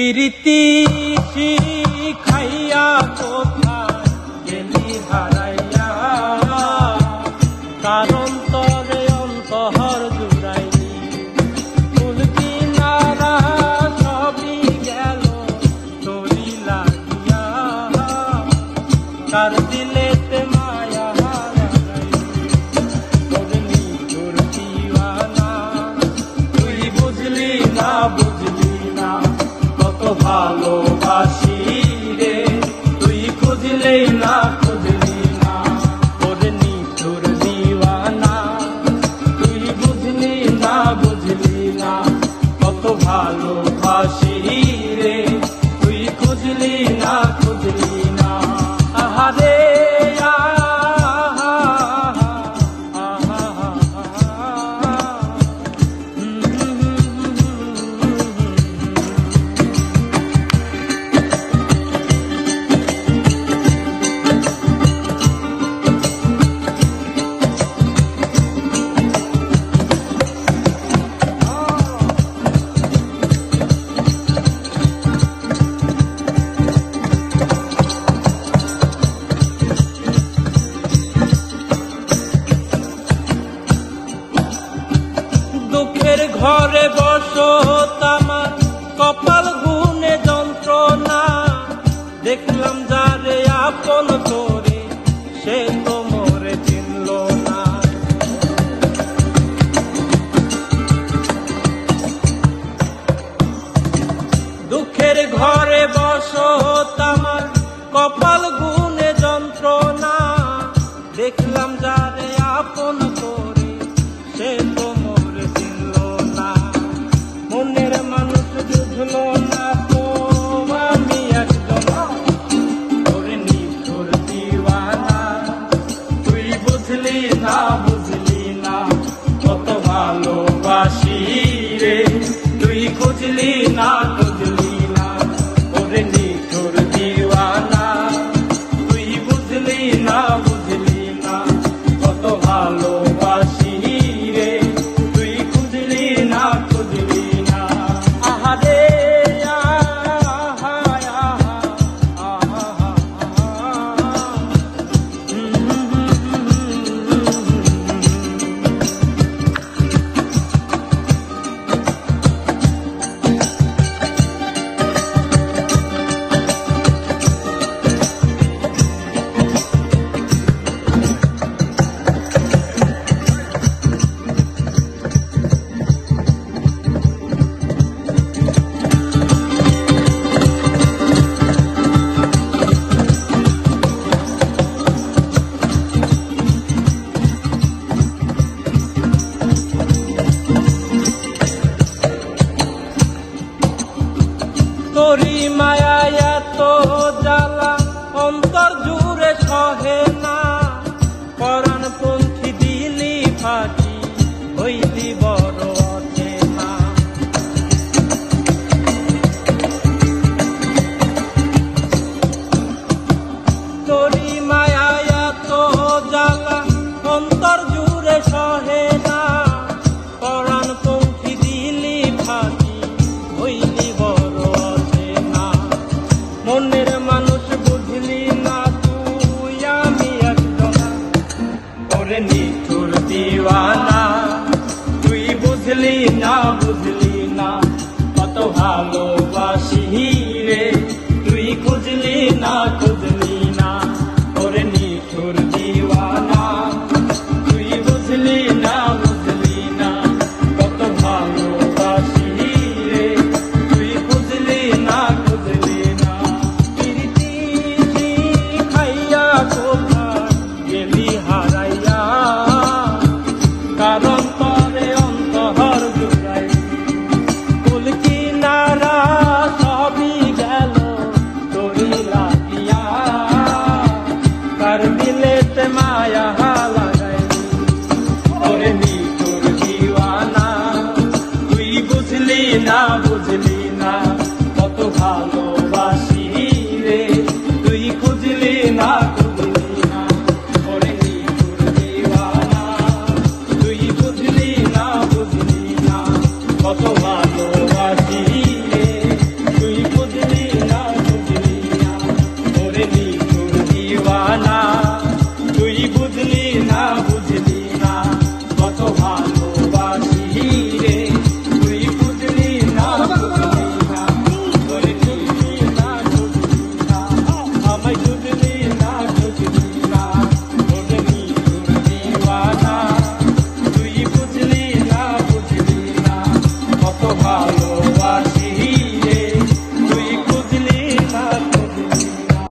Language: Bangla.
প্রীতি খাইয়া কোথায় গেলি হারাইয়া? কারণ তরে অন্তহর জুড়াইয়া ঘরে বসো তামার কপাল গুনে যন্ত্রণা। দেখলাম যারে আপন করে, সে তো মরে চিনল না। দুঃখের ঘরে বসো তামার কপাল গুনে যন্ত্রণা। দেখলাম যারে আপন করে, সে not না বুঝলি না কত ভালো না বুঝলি